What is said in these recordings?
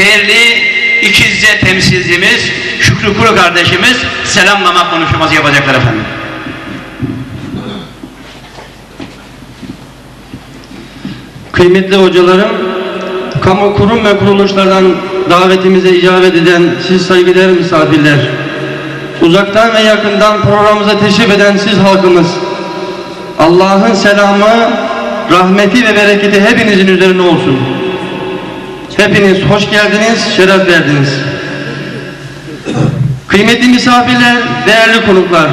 değerli İkizce temsilcimiz Şükrü Kuru kardeşimiz selamlama konuşması yapacaklar efendim. Kıymetli hocalarım, kamu kurum ve kuruluşlardan davetimize icabet eden siz saygıdeğer misafirler, uzaktan ve yakından programımıza teşrif eden siz halkımız, Allah'ın selamı, rahmeti ve bereketi hepinizin üzerine olsun. Hepiniz hoş geldiniz, şeref verdiniz. Kıymetli misafirler, değerli konuklar,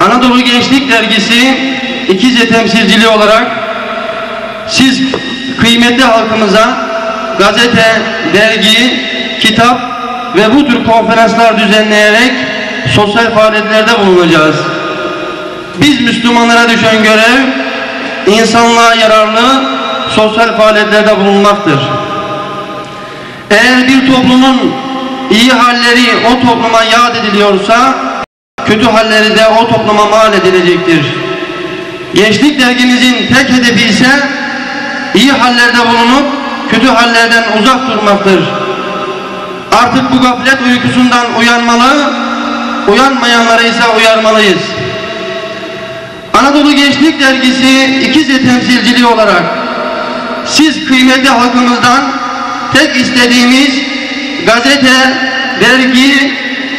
Anadolu Gençlik Dergisi İkizce temsilciliği olarak siz kıymetli halkımıza gazete, dergi, kitap ve bu tür konferanslar düzenleyerek sosyal faaliyetlerde bulunacağız. Biz Müslümanlara düşen görev insanlığa yararlı sosyal faaliyetlerde bulunmaktır. Eğer bir toplumun iyi halleri o topluma yad ediliyorsa kötü halleri de o topluma mal edilecektir. Gençlik dergimizin tek hedefi ise iyi hallerde bulunup kötü hallerden uzak durmaktır. Artık bu gaflet uykusundan uyanmalı, uyanmayanları ise uyarmalıyız. Anadolu Gençlik Dergisi İkizce temsilciliği olarak siz kıymetli halkımızdan tek istediğimiz gazete, dergi,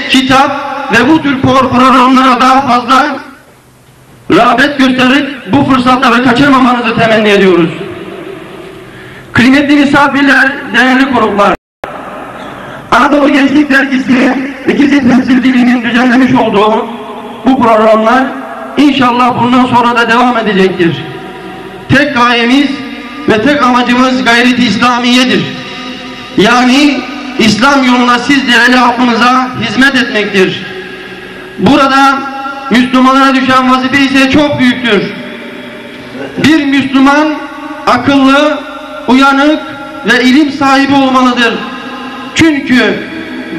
kitap ve bu tür programlara daha fazla rağbet gösterip bu fırsatları kaçırmamanızı temenni ediyoruz. Kıymetli misafirler, değerli konuklar. Anadolu Gençlik Dergisi İkizce temsilciliğinin düzenlemiş olduğu bu programlar inşallah bundan sonra da devam edecektir. Tek gayemiz ve tek amacımız gayret-i İslamiyedir. Yani İslam yoluna siz değerli halkımıza hizmet etmektir. Burada Müslümanlara düşen vazife ise çok büyüktür. Bir Müslüman akıllı, uyanık ve ilim sahibi olmalıdır. Çünkü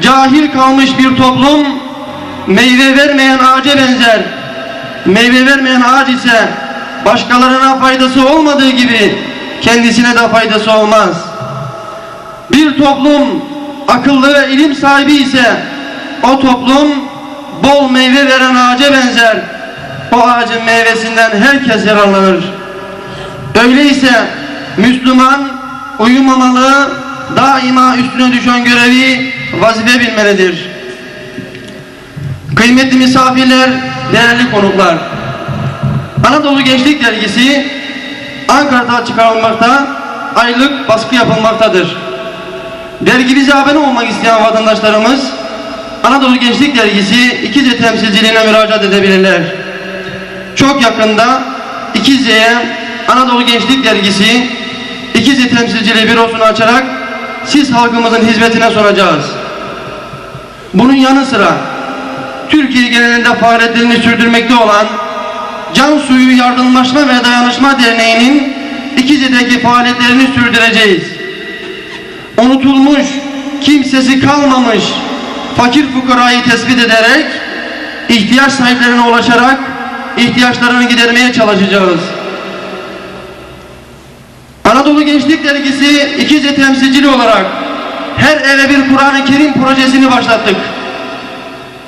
cahil kalmış bir toplum meyve vermeyen ağaca benzer. Meyve vermeyen ağaç ise başkalarına faydası olmadığı gibi kendisine de faydası olmaz. Bir toplum akıllı ve ilim sahibi ise o toplum bol meyve veren ağaca benzer. O ağacın meyvesinden herkes yararlanır. Öyleyse Müslüman uyumamalı, daima üstüne düşen görevi vazife bilmelidir. Kıymetli misafirler, değerli konuklar. Anadolu Gençlik Dergisi Ankara'da çıkarılmakta, aylık baskı yapılmaktadır. Dergimize abone olmak isteyen vatandaşlarımız Anadolu Gençlik Dergisi İkizce temsilciliğine müracaat edebilirler. Çok yakında İkizce'ye Anadolu Gençlik Dergisi İkizce temsilciliği bürosunu açarak siz halkımızın hizmetine sunacağız. Bunun yanı sıra Türkiye genelinde faaliyetlerini sürdürmekte olan Can Suyu Yardımlaşma ve Dayanışma Derneği'nin İkizce'deki faaliyetlerini sürdüreceğiz. Unutulmuş, kimsesi kalmamış fakir fukarayı tespit ederek ihtiyaç sahiplerine ulaşarak ihtiyaçlarını gidermeye çalışacağız. Anadolu Gençlik Dergisi İkizce temsilcili olarak her eve bir Kur'an-ı Kerim projesini başlattık.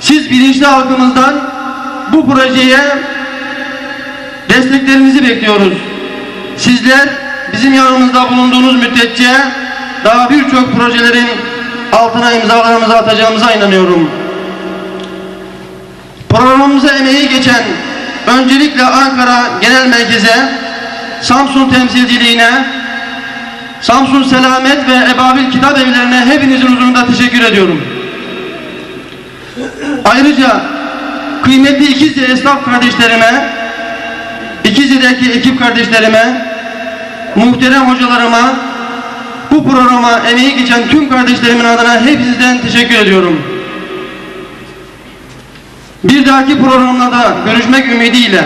Siz bilinçli halkımızdan bu projeye desteklerinizi bekliyoruz. Sizler bizim yanımızda bulunduğunuz müddetçe daha birçok projelerin altına imzalarımızı atacağımıza inanıyorum. Programımıza emeği geçen öncelikle Ankara Genel Merkez'e, Samsun temsilciliğine, Samsun Selamet ve Ebabil Kitap Evlerine hepinizin huzurunda teşekkür ediyorum. Ayrıca kıymetli İkizce esnaf kardeşlerime, İkizce'deki ekip kardeşlerime, muhterem hocalarıma, programa emeği geçen tüm kardeşlerimin adına hepinizden teşekkür ediyorum. Bir dahaki programlarda görüşmek ümidiyle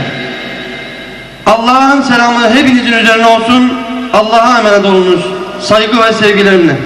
Allah'ın selamı hepinizin üzerine olsun. Allah'a emanet olunuz. Saygı ve sevgilerimle.